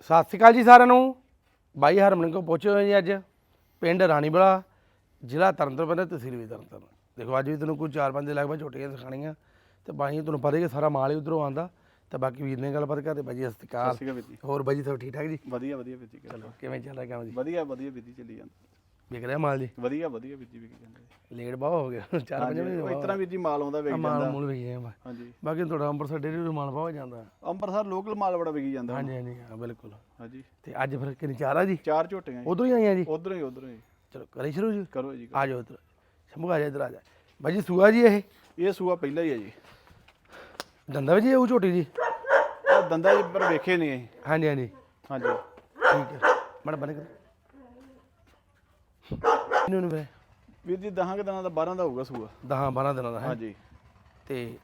ਸਤਿ ਸ਼੍ਰੀ ਅਕਾਲ ਜੀ ਸਾਰਿਆਂ ਨੂੰ। ਬਾਈ ਹਰਮਨ ਕੋ ਪਹੁੰਚੇ ਹੋਏ ਜੀ ਅੱਜ। ਪਿੰਡ ਰਾਣੀਬਲਾ ਜ਼ਿਲ੍ਹਾ ਤਰਨਤਾਰਨ ਪੈਂਦਾ ਤਹਿਸੀਲ ਵੀ ਤਰਨਤਾਰਨ। ਦੇਖੋ ਅੱਜ ਵੀ ਤੁਹਾਨੂੰ ਕੋਈ ਚਾਰ ਪੰਜ ਦੇ ਲਗਭਗ ਝੋਟੀਆਂ ਦਿਖਾਣੀਆਂ ਤੇ ਬਾਈ ਤੁਹਾਨੂੰ ਪਤਾ ਹੀ ਹੈ ਸਾਰਾ ਮਾਲ ਹੀ ਉਧਰੋਂ ਆਂਦਾ ਤੇ ਬਾਕੀ ਵੀਰ ਨੇ ਗੱਲਬਾਤ ਕਰਦੇ ਬਾਈ ਜੀ ਸਤਿ ਸ਼੍ਰੀ ਅਕਾਲ। ਹੋਰ ਬਾਈ ਜੀ ਸਭ ਠੀਕ ਠਾਕ ਜੀ? ਵਧੀਆ ਵਧੀਆ ਵੀਰ ਜੀ ਚਲੋ ਕਿਵੇਂ ਚੱਲ ਰਿਹਾ ਕੰਮ ਜੀ? ਵਧੀਆ ਵਧੀਆ ਵੀਰ ਜੀ ਚੱਲੀ ਜਾਂਦਾ। ਵਿਕ ਰਿਹਾ ਮਾਲ ਜੀ। ਵਧੀਆ ਵਧੀਆ ਵੀਰ ਜੀ ਵਿਕ ਜਾਂਦੇ। ਲੇਟ ਬਹੁਤ ਹੋ ਗਿਆ। ਚਾਰ ਪੰਜ ਹਾਂਜੀ ਮਹੀਨੇ ਉਹ ਇਸ ਤਰ੍ਹਾਂ ਵੀਰ ਜੀ ਮਾਲ ਆਉਂਦਾ ਵਿਕ ਮਾਲ ਜਾਂਦਾ। ਮੂਲ ਵਿਕ ਜਾਂਦਾ। ਹਾਂਜੀ। ਬਾਕੀ ਤੁਹਾਡਾ ਅੰਮ੍ਰਿਤਸਰ ਡੇਰੀ ਤੋਂ ਮਾਲ ਬਹੁਤ ਜਾਂਦਾ। ਅੰਮ੍ਰਿਤਸਰ ਲੋਕਲ ਮਾਲ ਬੜਾ ਵਿਕੀ ਜਾਂਦਾ। ਹਾਂਜੀ ਹਾਂਜੀ ਹਾਂ ਬਿਲਕੁਲ। ਹਾਂਜੀ। ਤੇ ਅੱਜ ਫਿਰ ਕਿੰਨੀ ਚਾਰ ਆ ਜੀ? ਚਾਰ ਝੋਟੀਆਂ ਜੀ। ਉਧਰੋਂ ਹੀ ਆਈਆਂ ਜੀ? ਉਧਰੋਂ ਹੀ ਉਧਰੋਂ ਹੀ। ਚਲੋ ਕਰੀ ਸ਼ੁਰੂ ਜੀ। ਕਰੋ ਜੀ ਆ ਜਾਓ ਇੱਧਰ। ਸ਼ੰਭੂ ਆ ਜਾ ਇੱਧਰ ਆ ਜਾ। ਬਾਈ ਜੀ ਸੂਆ ਜੀ ਇਹ? ਇਹ ਸੂਆ ਪਹਿਲਾ ਹੀ ਹੈ ਜੀ। ਦੰਦਾ ਵੀ ਜੀ ਉਹ ਝੋਟੀ ਜੀ? ਉਹ ਦੰਦਾ ਜੀ ਪਰ ਵੇਖੇ ਨਹੀਂ ਅਸੀਂ। ਹਾਂਜੀ ਹਾਂਜੀ। ਹਾਂਜੀ। ਠੀਕ ਹੈ। ਮੜ ਬਣ ਕਰ। ਇਹਨੂੰ ਨੂੰ ਵੇ ਵੀਰ ਜੀ ਦਹਾਂ ਕੁ ਦਿਨਾਂ ਦਾ 12 ਦਾ ਹੋਊਗਾ ਸੂਆ। 10 12 ਦਿਨਾਂ ਦਾ ਹੈ? ਹਾਂਜੀ। ਤੇ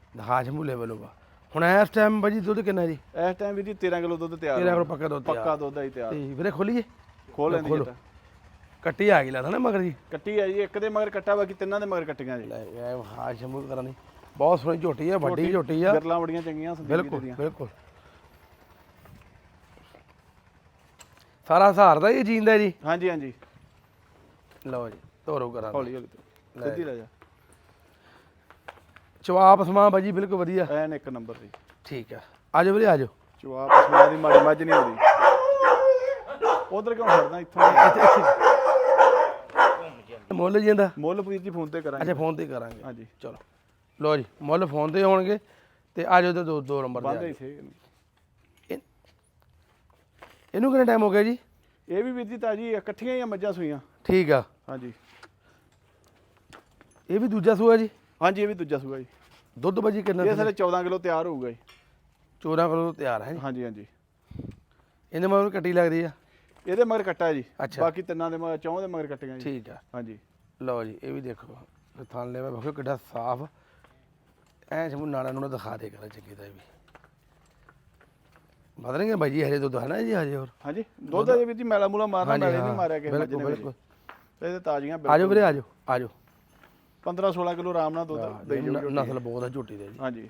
ਸ਼ੰਭੂ ਲੈਵਲ ਹੋਗਾ ਹੁਣ ਇਸ ਟਾਈਮ ਬਾਈ ਜੀ ਦੁੱਧ ਕਿੰਨਾ ਜੀ? ਇਸ ਟਾਈਮ ਵੀਰ ਜੀ 13 ਕਿਲੋ ਦੁੱਧ ਤਿਆਰ ਤੇਰਾ ਹੋ ਕੋਲ ਪੱਕਾ ਦੁੱਧ ਤਿਆਰ। ਪੱਕਾ ਦੁੱਧ ਹੀ ਤਿਆਰ। ਤੇ ਵੀਰੇ ਖੋਲੀਏ? ਖੋਲ ਲੈਂਦੀ। ਜੀ। ਕੱਟੀ ਆ ਗਈ ਲੱਗਦਾ ਨਾ ਮਗਰ ਜੀ। ਕੱਟੀ ਹੈ ਜੀ ਇੱਕ ਦੇ ਮਗਰ ਕੱਟਾ ਬਾਕੀ ਤਿੰਨਾਂ ਦੇ ਮਗਰ ਕੱਟੀਆਂ ਜੀ। ਲੈ ਇਹ ਹਾ ਸ਼ੰਭੂ ਕਰਾਂ ਦੀ ਬਹੁਤ ਸੋਹਣੀ ਝੋਟੀ ਹੈ ਵੱਡੀ ਝੋਟੀ ਆ। ਗਰਲਾਂ ਬੜੀਆਂ ਚੰਗੀਆਂ ਸੰਦੀਪ ਵੀਰ ਬਿਲਕੁਲ ਬਿਲਕੁਲ। ਸਾਰਾ ਸਹਾਰ ਦਾ ਹੀ ਜੀਂਦਾ ਜੀ। ਹਾਂਜੀ ਹਾਂਜੀ। ਲਓ ਜੀ ਤੋਰੋ ਕਰਾਂ ਹੌਲੀ ਹੌਲੀ ਤੋਂ। ਸਿੱਧੀ ਲੈ ਜਾ। ਚਵਾਪ ਸਮਾਂ ਬਾਜੀ ਬਿਲਕੁਲ ਵਧੀਆ। ਐਨ ਇੱਕ ਨੰਬਰ ਦੀ। ਠੀਕ ਆ। ਆਜੋ ਵੀਰੇ ਆਜੋ। ਚੁਆਪ ਪਸਮਾ ਦੀ ਮਾੜੀ ਮੱਝ ਨਹੀਂ ਆਉਂਦੀ। ਉਧਰ ਕਿਉਂ ਫੜਦਾ ਇੱਥੋਂ ਮੁੱਲ ਜੀ ਫੋਨ ਤੇ ਕਰਾਂਗੇ। ਅੱਛਾ ਫੋਨ ਤੇ ਕਰਾਂਗੇ। ਹਾਂਜੀ। ਚਲੋ। ਲਓ ਜੀ ਮੁੱਲ ਫੋਨ ਤੇ ਹੋਣਗੇ ਤੇ ਆਜੋ ਤੇ ਦੋ ਦੋ ਨੰਬਰ ਬੰਦ ਦੇ ਇਹਨੂੰ ਕਿੰਨਾ ਟਾਈਮ ਹੋ ਗਿਆ ਜੀ? ਇਹ ਵੀ ਵੀਰ ਜੀ ਤਾਜੀ ਇਕੱਠੀਆਂ ਹੀ ਆ ਮੱਝਾਂ ਸੂਈਆਂ। ਠੀਕ ਆ। ਹਾਂਜੀ। ਇਹ ਵੀ ਦੂਜਾ ਸੂਆ ਜੀ? ਹਾਂਜੀ ਇਹ ਵੀ ਦੂਜਾ ਸੂਆ ਜੀ। ਦੁੱਧ ਬਾਜੀ ਕਿੰਨਾ ਇਹ ਸਾਰੇ 14 ਕਿਲੋ ਤਿਆਰ ਹੋਊਗਾ ਜੀ। ਚੋਰਾਂ ਕੋਲੋਂ ਤਿਆਰ ਹੈ ਜੀ? ਹਾਂਜੀ ਹਾਂਜੀ। ਇਹਦੇ ਮਗਰ ਕੱਟੀ ਲੱਗਦੀ ਆ? ਇਹਦੇ ਮਗਰ ਕੱਟਾ ਜੀ। ਬਾਕੀ ਤਿੰਨਾਂ ਦੇ ਮਗਰ ਚੌਂ ਦੇ ਮਗਰ ਕੱਟੀਆਂ ਜੀ। ਠੀਕ ਆ। ਹਾਂਜੀ। ਲਓ ਜੀ ਇਹ ਵੀ ਦੇਖੋ। ਇਹ ਥਾਂ ਲੈ ਵੇਖੋ ਕਿੱਡਾ ਸਾਫ਼। ਐ ਜਮੂ ਨਾੜਾ ਨੂੰ ਦਿਖਾ ਦੇ ਕਰਾ ਚੰਗੀ ਦਾ ਵੀ। ਬਦਲਣਗੇ ਬਾਈ ਜੀ ਹਜੇ ਦੁੱਧ ਹੈ ਨਾ ਜੀ ਹਜੇ ਹੋਰ? ਹਾਂਜੀ। ਦੁੱਧ ਅਜੇ ਜੀ ਮੈਲਾ ਮੂਲਾ ਮਾਰਨਾ ਮੈਲੇ। ਨਹੀਂ ਮਾਰਿਆ ਕਿਸੇ ਮੱਝ ਨੇ ਬਿਲਕੁਲ। ਇਹਦੇ ਤਾਜ਼ੀਆਂ ਆਜੋ ਵੀਰੇ ਆਜੋ ਆਜੋ। 15 16 ਕਿਲੋ ਆਰਾਮ ਨਾਲ ਦੁੱਧ ਦੇ ਨ- ਨਸਲ ਬਹੁਤ ਆ ਝੋਟੀ ਦੇ ਜੀ। ਹਾਂਜੀ।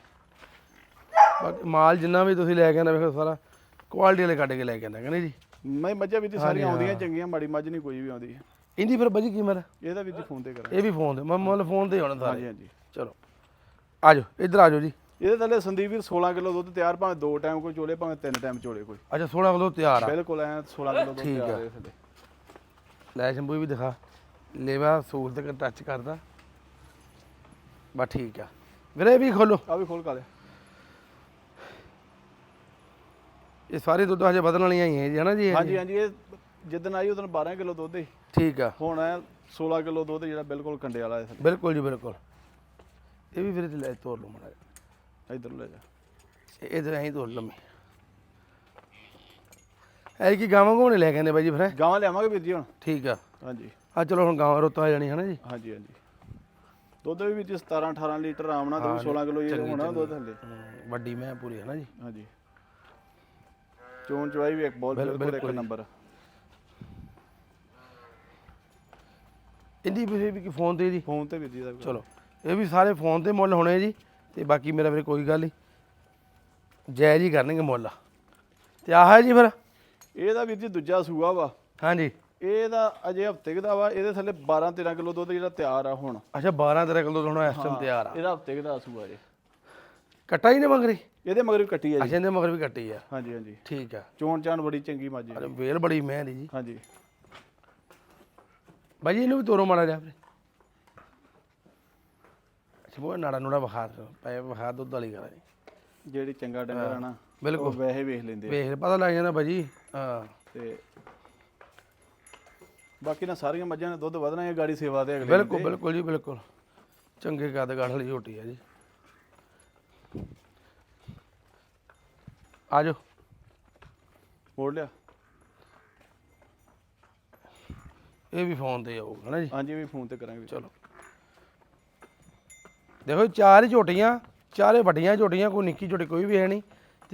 ਬਾਕੀ ਮਾਲ ਜਿੰਨਾ ਵੀ ਤੁਸੀਂ ਲੈ ਕੇ ਆਉਂਦੇ ਵੇਖੋ ਸਾਰਾ ਕੁਆਲਿਟੀ ਵਾਲੇ ਕੱਢ ਕੇ ਲੈ ਕੇ ਆਉਂਦਾ ਕਹਿੰਦੇ ਜੀ। ਮੈਂ ਮੱਝਾਂ ਵੀ ਤੇ ਸਾਰੀਆਂ ਆਉਂਦੀਆਂ ਚੰਗੀਆਂ ਮਾੜੀ ਮੱਝ ਨਹੀਂ ਕੋਈ ਵੀ ਆਉਂਦੀ। ਇਹਦੀ ਫਿਰ ਬਾਜੀ ਕੀਮਤ ਇਹਦਾ ਵੀ ਜੀ ਫੋਨ ਤੇ ਕਰਾਂਗੇ। ਇਹ ਵੀ ਫੋਨ ਤੇ ਮੈਂ ਮੁੱਲ ਫੋਨ ਤੇ ਹੀ ਹੋਣਾ ਹਾਂਜੀ ਸਾਰੇ। ਹਾਂਜੀ ਚਲੋ। ਆਜੋ ਇੱਧਰ ਆਜੋ ਜੀ। ਇਹਦੇ ਥੱਲੇ ਸੰਦੀਪ ਵੀਰ 16 ਕਿਲੋ ਦੁੱਧ ਤਿਆਰ ਭਾਵੇਂ ਦੋ ਟਾਈਮ ਕੋਈ ਚੋਲੇ ਭਾਵੇਂ ਤਿੰਨ ਟਾਈਮ ਚੋਲੇ ਕੋਈ। ਅੱਛਾ 16 ਕਿਲੋ ਤਿਆਰ ਆ। ਬਿਲਕੁਲ ਐ 16 ਕਿਲੋ ਦੁੱਧ ਤਿਆਰ ਆ। ਹੈ ਇਹਦੇ ਥੱਲੇ। ਲੈ ਸ਼ੰਭੂ ਵੀ ਦਿਖਾ। ਲੇਵਾ ਸੂਲ ਤੇ ਟੱਚ ਕਰਦਾ। ਬਸ ਠੀਕ ਆ। ਵੀਰੇ ਇਹ ਵੀ ਖੋਲੋ। ਆ ਵੀ ਖੋਲ ਕਾ ਲਿਆ ਇਹ ਸਾਰੇ ਦੁੱਧ ਹਜੇ ਵਧਣ ਵਾਲੀਆਂ ਹੀ ਹੈ ਜੀ ਹਨਾ ਜੀ ਇਹ? ਹਾਂਜੀ ਹਾਂਜੀ ਇਹ ਜਿੱਦਣ ਆਈ ਉਦੋਂ 12 ਕਿਲੋ ਦੁੱਧ ਹੀ ਠੀਕ ਆ। ਹੁਣ ਐ 16 ਕਿਲੋ ਦੁੱਧ ਜਿਹੜਾ ਬਿਲਕੁਲ ਕੰਡੇ ਵਾਲਾ ਇਸ ਬਿਲਕੁਲ ਜੀ ਬਿਲਕੁਲ। ਇਹ ਵੀ ਵੀਰੇ ਤੇ ਲੈ ਤੋਰ ਲਓ ਮੜਾ ਇਧਰ ਲੈ ਜਾ। ਇਹਦੇ ਐਂ ਤੋਰ ਲੰਮੇ ਐ ਕੀ ਗਾਵਾਂ ਘੋਣੇ ਲੈ ਕੇ ਆਂਦੇ ਬਾਈ ਜੀ ਫਿਰ। ਗਾਵਾਂ ਲਿਆਵਾਂਗੇ ਵੀਰ ਜੀ ਹੁਣ। ਠੀਕ ਆ। ਹਾਂਜੀ। ਆ ਚਲੋ ਹੁਣ ਗਾਵਾਂ ਰੁੱਤ ਆ ਜਾਣੀ ਹਨਾ ਜੀ? ਹਾਂਜੀ ਹਾਂਜੀ। ਦੁੱਧ ਵੀ ਵੀਰ ਜੀ 17 18 ਲੀਟਰ ਆਰਾਮ ਨਾਲ ਦੋ 16 ਕਿਲੋ ਇਹ ਹੋਣਾ ਦੁੱਧ ਥੱਲੇ ਹਮ, ਵੱਡੀ ਮੈਂ ਪੂਰੀ ਹਨਾ ਜੀ? ਹਾਂਜੀ। ਚੋਣ ਚਵਾਈ ਵੀ ਇੱਕ ਬਹੁਤ ਬਿਲ- ਬਿਲਕੁਲ ਇੱਕ ਬਿਲਕੁਲ ਜੀ। ਨੰਬਰ। ਇਹਦੀ ਵੀ ਵੀ ਫੋਨ ਤੇ ਜੀ ਫੋਨ ਤੇ ਵੀਰ ਜੀ ਦਾ ਚਲੋ ਇਹ ਵੀ ਸਾਰੇ ਫੋਨ ਤੇ ਮੁੱਲ ਹੋਣੇ ਜੀ ਤੇ ਬਾਕੀ ਮੇਰਾ ਵੀਰੇ ਕੋਈ ਗੱਲ ਨਹੀਂ ਜਾਇਜ਼ ਹੀ ਕਰਨਗੇ ਮੁੱਲ। ਤੇ ਆਹ ਹੈ ਜੀ ਫਿਰ। ਇਹਦਾ ਵੀਰ ਜੀ ਦੂਜਾ ਸੂਆ ਵਾ। ਹਾਂਜੀ। ਇਹਦਾ ਅਜੇ ਹਫ਼ਤੇ ਦਾ ਵਾ ਇਹਦੇ ਥੱਲੇ 12 13 ਕਿਲੋ ਦੁੱਧ ਜਿਹੜਾ ਤਿਆਰ ਆ ਹੁਣ। ਅੱਛਾ 12 13 ਕਿਲੋ ਹੁਣ ਇਸ ਟਾਈਮ ਤਿਆਰ ਆ। ਇਹਦਾ ਹਫ਼ਤੇ ਦਾ ਸੂਆ ਜੇ। ਕੱਟਾ ਹੀ ਨੇ ਮੰਗਰੀ? ਇਹਦੇ ਮਗਰ ਵੀ ਕੱਟੀ ਆ ਜੀ। ਅੱਛਾ ਇਹਦੇ ਮਗਰ ਵੀ ਕੱਟੀ ਆ। ਹਾਂਜੀ ਹਾਂਜੀ। ਠੀਕ ਆ। ਚੋਣ ਚਾਣ ਬੜੀ ਚੰਗੀ ਮੱਝ ਹੈ ਅਰੇ ਵੇਲ ਬੜੀ ਮੈਂ ਦੀ ਜੀ। ਹਾਂਜੀ। ਬਾਈ ਜੀ ਇਹਨੂੰ ਵੀ ਤੋਰੋ ਮਾੜਾ ਜਾ ਫਿਰ ਅੱਛਾ ਉਹ ਨਾੜਾ ਨੂੜਾ ਵਿਖਾ ਦਿਓ। ਪੈ ਵਿਖਾ ਦੁੱਧ ਵਾਲੀ ਹੈ ਜਿਹੜੀ ਚੰਗਾ ਡੰਗਰ ਆ ਬਿਲਕੁਲ। ਵੈਸੇ ਵੇਖ ਲੈਂਦੇ ਆ। ਵੇਖ ਪਤਾ ਲੱਗ ਜਾਂਦਾ ਬਾਜੀ ਹਾਂ। ਤੇ ਬਾਕੀ ਨਾ ਸਾਰੀਆਂ ਮੱਝਾਂ ਨੇ ਦੁੱਧ ਵਧਣਾ ਹੈ ਗਾੜੀ ਸੇਵਾ ਦੇ ਅਗਲੇ ਬਿਲਕੁਲ ਬਿਲਕੁਲ ਜੀ ਬਿਲਕੁਲ। ਚੰਗੇ ਕੱਦ ਗਾਠ ਵਾਲੀ ਝੋਟੀ ਆ ਜੀ। ਆਜੋ ਮੋੜ ਲਿਆ। ਇਹ ਵੀ ਫੋਨ ਤੇ ਆਊਗਾ ਨਾ ਜੀ? ਹਾਂਜੀ ਵੀ ਫੋਨ ਤੇ ਕਰਾਂਗੇ। ਚਲੋ। ਦੇਖੋ ਚਾਰ ਹੀ ਝੋਟੀਆਂ ਚਾਰੇ ਵੱਡੀਆਂ ਝੋਟੀਆਂ ਕੋਈ ਨਿੱਕੀ ਝੋਟੀ ਕੋਈ ਵੀ ਹੈ ਨਹੀਂ।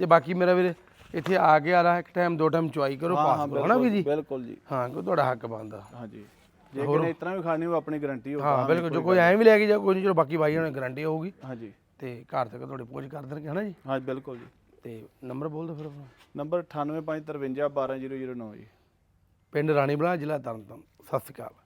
ਤੇ ਬਾਕੀ ਮੇਰਾ ਵੀਰ ਇੱਥੇ ਆ ਕੇ ਆਲਾ ਇੱਕ ਟਾਈਮ ਦੋ ਟਾਈਮ ਚੁਆਈ ਕਰੋ ਪਾਸ ਕਰੋ ਹਨਾ ਵੀ ਜੀ? ਬਿਲਕੁਲ ਜੀ। ਹਾਂ ਕੋਈ ਤੁਹਾਡਾ ਹੱਕ ਬਣਦਾ। ਹਾਂਜੀ। ਜੇ ਕਿਨੇ ਤਰ੍ਹਾਂ ਵੀ ਖਾਣੀ ਹੋ ਆਪਣੀ ਗਾਰੰਟੀ ਹੋ ਹਾਂ ਬਿਲਕੁਲ ਜੋ ਕੋਈ ਐਂ ਵੀ ਲੈ ਕੇ ਜਾ ਕੋਈ ਨਹੀਂ ਚਲੋ ਬਾਕੀ ਬਾਈ ਹੋਣੇ ਗਾਰੰਟੀ ਹੋਊਗੀ। ਹਾਂਜੀ। ਤੇ ਘਰ ਤੱਕ ਤੁਹਾਡੀ ਪਹੁੰਚ ਕਰ ਦੇਣਗੇ ਹਨਾ ਜੀ? ਹਾਂ ਬਿਲਕੁਲ ਜੀ। ਤੇ ਨੰਬਰ ਬੋਲ ਦਿਓ ਫਿਰ ਆਪਣਾ। ਨੰਬਰ 9853512009 ਜੀ। ਪਿੰਡ ਰਾਣੀ ਬਲਾ ਜ਼ਿਲ੍ਹਾ ਤਰਨਤਾਰਨ। ਸਤਿ ਸ਼੍ਰੀ ਅਕਾਲ।